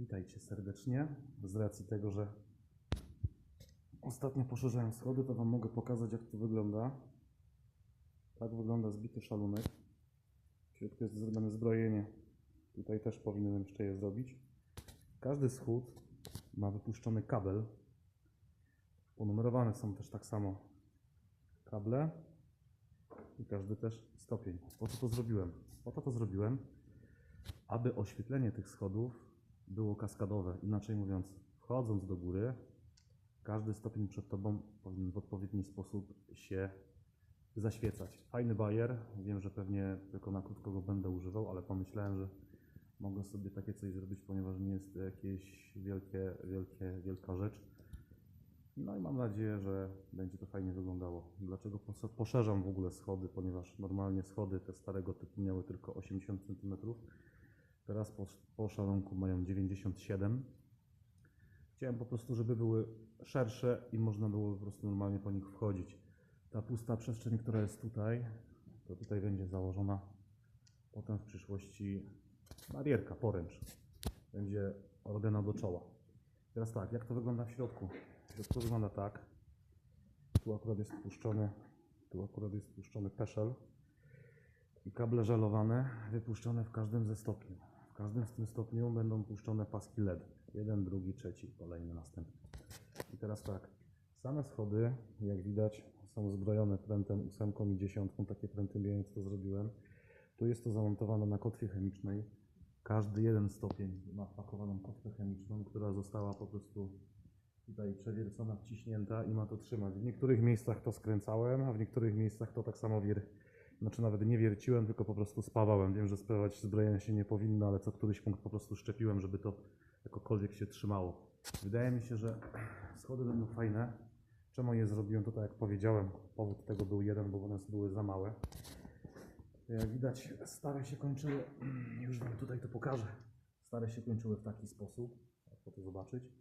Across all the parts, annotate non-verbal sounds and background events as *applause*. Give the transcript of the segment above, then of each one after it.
Witajcie serdecznie. Z racji tego, że ostatnio poszerzałem schody, to Wam mogę pokazać, jak to wygląda. Tak wygląda zbity szalunek. W środku jest zrobione zbrojenie. Tutaj też powinienem jeszcze je zrobić. Każdy schód ma wypuszczony kabel. Ponumerowane są też tak samo kable i każdy też stopień. Po co to zrobiłem? Po to to zrobiłem, aby oświetlenie tych schodów było kaskadowe. Inaczej mówiąc, wchodząc do góry, każdy stopień przed Tobą powinien w odpowiedni sposób się zaświecać. Fajny bajer. Wiem, że pewnie tylko na krótko go będę używał, ale pomyślałem, że mogę sobie takie coś zrobić, ponieważ nie jest to jakieś wielkie, wielkie, wielka rzecz. No i mam nadzieję, że będzie to fajnie wyglądało. Dlaczego pos- poszerzam w ogóle schody? Ponieważ normalnie schody te starego typu miały tylko 80 cm. Teraz po, po szalonku mają 97. Chciałem po prostu, żeby były szersze i można było po prostu normalnie po nich wchodzić. Ta pusta przestrzeń, która jest tutaj, to tutaj będzie założona potem w przyszłości barierka, poręcz. Będzie organa do czoła. Teraz tak, jak to wygląda w środku? W środku wygląda tak. Tu akurat jest puszczony, tu akurat jest puszczony peszel i kable żelowane wypuszczone w każdym ze stopni. Każdym z tym stopniu będą puszczone paski LED. Jeden, drugi, trzeci, kolejny, następny. I teraz tak, same schody, jak widać, są zbrojone prętem ósemką i dziesiątką. Takie pręty miałem, to zrobiłem. Tu jest to zamontowane na kotwie chemicznej. Każdy jeden stopień ma wpakowaną kotwę chemiczną, która została po prostu tutaj przewiercona, wciśnięta i ma to trzymać. W niektórych miejscach to skręcałem, a w niektórych miejscach to tak samo wier... Znaczy nawet nie wierciłem, tylko po prostu spawałem. Wiem, że sprawać zbrojenia się nie powinno, ale co któryś punkt po prostu szczepiłem, żeby to jakokolwiek się trzymało. Wydaje mi się, że schody będą fajne. Czemu je zrobiłem? To tak jak powiedziałem, powód tego był jeden, bo one były za małe. Jak widać, stare się kończyły, *clears throat* już Wam tutaj to pokażę. Stare się kończyły w taki sposób, łatwo to zobaczyć.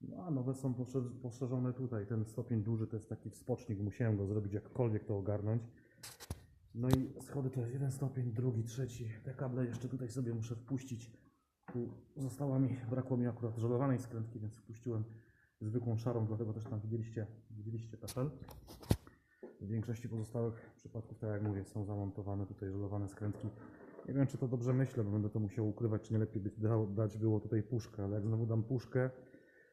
No a nowe są poszerz- poszerzone tutaj. Ten stopień duży to jest taki wspocznik, musiałem go zrobić jakkolwiek to ogarnąć. No i schody to jest jeden stopień, drugi, trzeci. Te kable jeszcze tutaj sobie muszę wpuścić. Tu została mi, brakło mi akurat żelowanej skrętki, więc wpuściłem zwykłą szarą, dlatego też tam widzieliście, widzieliście peszel. W większości pozostałych przypadków, tak jak mówię, są zamontowane tutaj żelowane skrętki. Nie wiem, czy to dobrze myślę, bo będę to musiał ukrywać, czy nie lepiej by dał, dać było tutaj puszkę, ale jak znowu dam puszkę,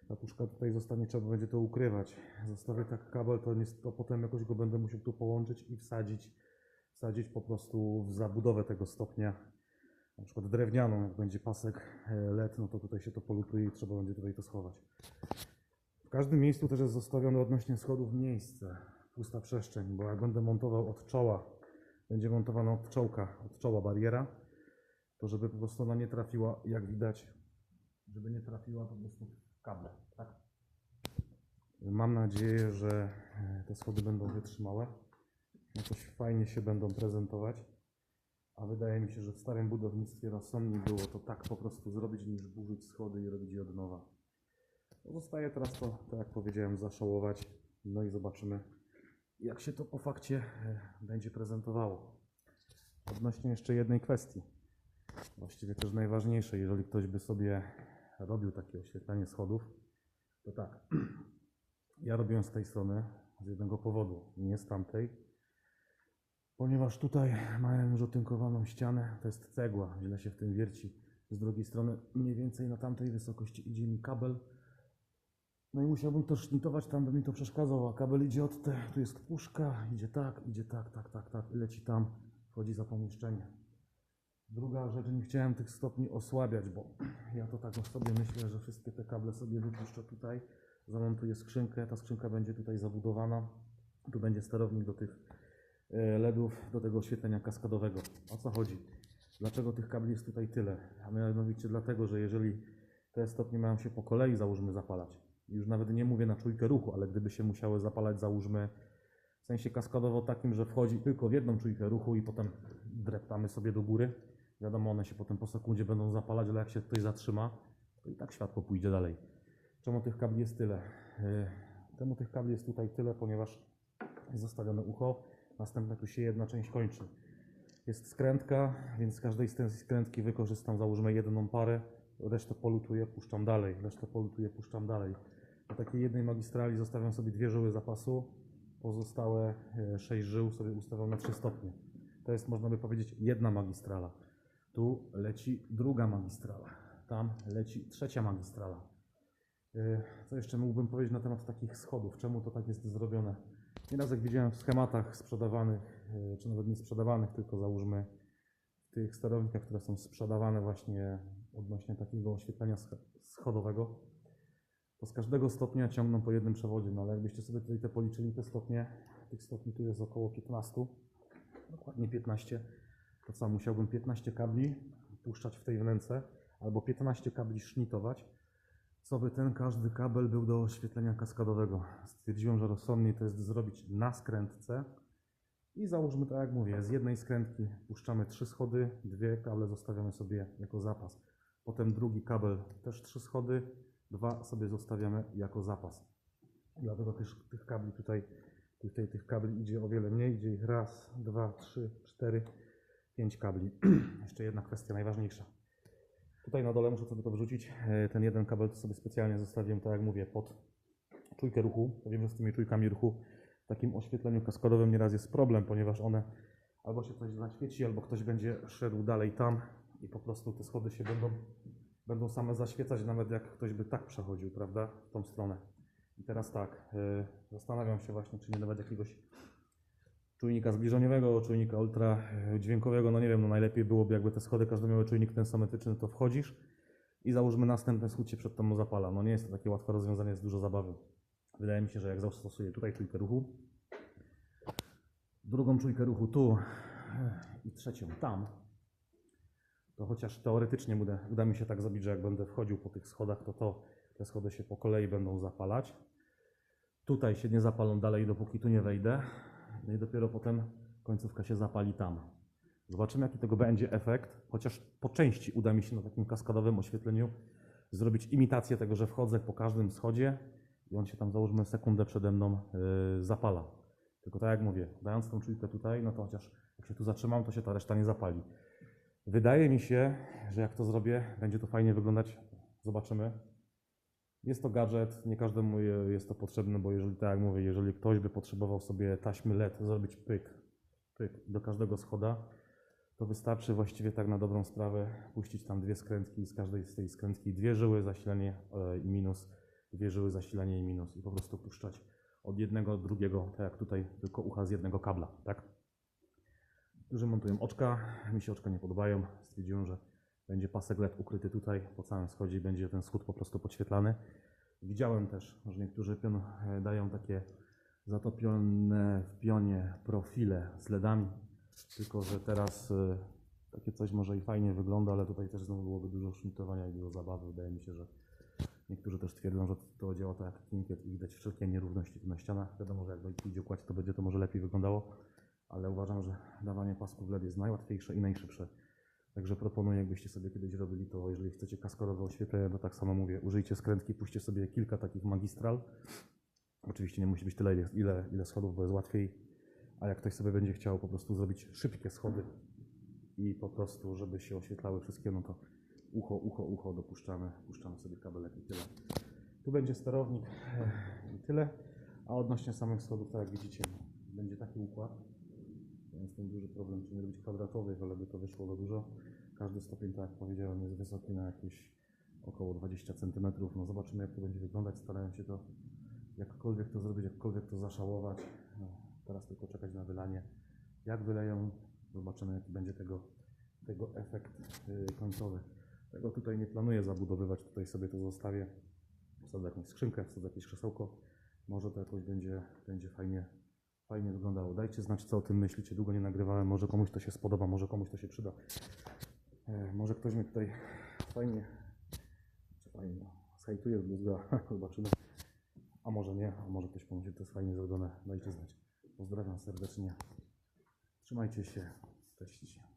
ta puszka tutaj zostanie, trzeba będzie to ukrywać. Zostawię tak kabel, to, nie, to potem jakoś go będę musiał tu połączyć i wsadzić, wsadzić po prostu w zabudowę tego stopnia, na przykład drewnianą, jak będzie pasek e, LED, no to tutaj się to polutuje i trzeba będzie tutaj to schować. W każdym miejscu też jest zostawione odnośnie schodów miejsce, pusta przestrzeń, bo jak będę montował od czoła, będzie montowana od czołka, od czoła bariera, to żeby po prostu ona nie trafiła, jak widać, żeby nie trafiła po prostu w kable, tak? Mam nadzieję, że e, te schody będą wytrzymałe, jakoś fajnie się będą prezentować, a wydaje mi się, że w starym budownictwie rozsądniej było to tak po prostu zrobić, niż burzyć schody i robić je od nowa. Zostaje teraz to, tak jak powiedziałem, zaszałować, no i zobaczymy, jak się to po fakcie e, będzie prezentowało. Odnośnie jeszcze jednej kwestii, właściwie też najważniejszej, jeżeli ktoś by sobie robił takie oświetlenie schodów, to tak, *clears throat* ja robiłem z tej strony z jednego powodu, nie z tamtej, ponieważ tutaj mają już otynkowaną ścianę, to jest cegła, źle się w tym wierci. Z drugiej strony mniej więcej na tamtej wysokości idzie mi kabel, no i musiałbym to sznitować, tam by mi to przeszkadzało, a kabel idzie od te, tu jest puszka, idzie tak, idzie tak, tak, tak, tak, i leci tam, wchodzi za pomieszczenie. Druga rzecz, nie chciałem tych stopni osłabiać, bo *clears throat* ja to tak sobie myślę, że wszystkie te kable sobie wypuszczę tutaj, zamontuję skrzynkę, ta skrzynka będzie tutaj zabudowana, tu będzie sterownik do tych LEDów, do tego oświetlenia kaskadowego. O co chodzi? Dlaczego tych kabli jest tutaj tyle? A mianowicie dlatego, że jeżeli te stopnie mają się po kolei, załóżmy, zapalać, już nawet nie mówię na czujkę ruchu, ale gdyby się musiały zapalać, załóżmy, w sensie kaskadowo takim, że wchodzi tylko w jedną czujkę ruchu i potem dreptamy sobie do góry. Wiadomo, one się potem po sekundzie będą zapalać, ale jak się ktoś zatrzyma, to i tak światło pójdzie dalej. Czemu tych kabli jest tyle? Temu tych kabli jest tutaj tyle, ponieważ jest ucho, następnie tu się jedna część kończy. Jest skrętka, więc z każdej z tej skrętki wykorzystam, załóżmy, jedną parę. resztę polutuję, puszczam dalej, resztę polutuję, puszczam dalej. Na takiej jednej magistrali zostawiam sobie dwie żyły zapasu, pozostałe e, sześć żył sobie ustawiam na 3 stopnie. To jest, można by powiedzieć, jedna magistrala. Tu leci druga magistrala, tam leci trzecia magistrala. E, Co jeszcze mógłbym powiedzieć na temat takich schodów? Czemu to tak jest zrobione? Nieraz jak widziałem w schematach sprzedawanych, e, czy nawet nie sprzedawanych, tylko załóżmy w tych sterownikach, które są sprzedawane właśnie odnośnie takiego oświetlenia sch- schodowego, to z każdego stopnia ciągną po jednym przewodzie. No ale jakbyście sobie tutaj te policzyli te stopnie, tych stopni tu jest około 15, dokładnie 15, to co, musiałbym 15 kabli puszczać w tej wnęce, albo 15 kabli sznitować, co by ten każdy kabel był do oświetlenia kaskadowego. Stwierdziłem, że rozsądniej to jest zrobić na skrętce i załóżmy tak jak mówię, z jednej skrętki puszczamy trzy schody, dwie kable zostawiamy sobie jako zapas. Potem drugi kabel też trzy schody, dwa sobie zostawiamy jako zapas. Dlatego też tych kabli tutaj, tutaj tych kabli idzie o wiele mniej, idzie ich raz, dwa, trzy, cztery, pięć kabli. *clears throat* Jeszcze jedna kwestia najważniejsza. Tutaj na dole muszę sobie to wrzucić. E, Ten jeden kabel to sobie specjalnie zostawiłem, tak jak mówię, pod czujkę ruchu. Wiem, że z tymi czujkami ruchu w takim oświetleniu kaskadowym nieraz jest problem, ponieważ one albo się coś zaświeci, albo ktoś będzie szedł dalej tam i po prostu te schody się będą, będą same zaświecać, nawet jak ktoś by tak przechodził, prawda, w tą stronę. I teraz tak, e, zastanawiam się właśnie, czy nie dawać jakiegoś czujnika zbliżeniowego, czujnika ultra e, dźwiękowego, no nie wiem, no najlepiej byłoby jakby te schody każdy miały czujnik tensometryczny, to wchodzisz i załóżmy następny schód się przed tobą zapala. No nie jest to takie łatwe rozwiązanie, jest dużo zabawy. Wydaje mi się, że jak zastosuję tutaj czujkę ruchu, drugą czujkę ruchu tu e, i trzecią tam, to chociaż teoretycznie uda, uda mi się tak zrobić, że jak będę wchodził po tych schodach, to, to te schody się po kolei będą zapalać. Tutaj się nie zapalą dalej, dopóki tu nie wejdę. No i dopiero potem końcówka się zapali tam. Zobaczymy, jaki tego będzie efekt. Chociaż po części uda mi się na takim kaskadowym oświetleniu zrobić imitację tego, że wchodzę po każdym schodzie i on się tam, załóżmy, sekundę przede mną yy, zapala. Tylko tak jak mówię, dając tą czujkę tutaj, no to chociaż jak się tu zatrzymam, to się ta reszta nie zapali. Wydaje mi się, że jak to zrobię, będzie to fajnie wyglądać. Zobaczymy. Jest to gadżet, nie każdemu je- jest to potrzebne, bo jeżeli, tak jak mówię, jeżeli ktoś by potrzebował sobie taśmy LED, zrobić pyk, pyk do każdego schoda, to wystarczy właściwie tak na dobrą sprawę puścić tam dwie skrętki, z każdej z tej skrętki dwie żyły, zasilanie e, i minus, dwie żyły, zasilanie i minus i po prostu puszczać od jednego do drugiego, tak jak tutaj, tylko ucha z jednego kabla, tak? Którzy montują oczka, mi się oczka nie podobają, stwierdziłem, że będzie pasek LED ukryty tutaj po całym schodzie i będzie ten schód po prostu podświetlany. Widziałem też, że niektórzy pion e, dają takie zatopione w pionie profile z LEDami, tylko że teraz e, takie coś może i fajnie wygląda, ale tutaj też znowu byłoby dużo szmitowania i dużo zabawy. Wydaje mi się, że niektórzy też twierdzą, że to działa tak jak kinkiet i widać wszelkie nierówności tu na ścianach. Wiadomo, że jak idzie kłaść, to będzie to może lepiej wyglądało, ale uważam, że dawanie pasków LED jest najłatwiejsze i najszybsze. Także proponuję, jakbyście sobie kiedyś robili to, jeżeli chcecie kaskadowe oświetlenie, to tak samo mówię, użyjcie skrętki, puśćcie sobie kilka takich magistral. Oczywiście nie musi być tyle, ile, ile, schodów, bo jest łatwiej. A jak ktoś sobie będzie chciał po prostu zrobić szybkie schody i po prostu, żeby się oświetlały wszystkie, no to ucho, ucho, ucho dopuszczamy, puszczamy sobie kabelek i tyle. Tu będzie sterownik eh, i tyle. A odnośnie samych schodów, tak jak widzicie, będzie taki układ. Jest ten duży problem, czy nie robić kwadratowych, ale by to wyszło za dużo. Każdy stopień, tak jak powiedziałem, jest wysoki na jakieś około 20 cm. No zobaczymy, jak to będzie wyglądać. Starałem się to jakkolwiek to zrobić, jakkolwiek to zaszałować. No, teraz tylko czekać na wylanie. Jak wyleją, zobaczymy, jaki będzie tego, tego efekt yy, końcowy. Tego tutaj nie planuję zabudowywać, tutaj sobie to zostawię. Wsadzę jakąś skrzynkę, wsadzę jakieś krzesełko. Może to jakoś będzie, będzie fajnie, fajnie wyglądało. Dajcie znać, co o tym myślicie. Długo nie nagrywałem. Może komuś to się spodoba, może komuś to się przyda. E, może ktoś mnie tutaj fajnie, czy fajnie, zhejtuje z bluzga. *laughs* Zobaczymy. A może nie, a może ktoś pomyśli, to jest fajnie zrobione. Dajcie znać. Pozdrawiam serdecznie. Trzymajcie się. Cześć.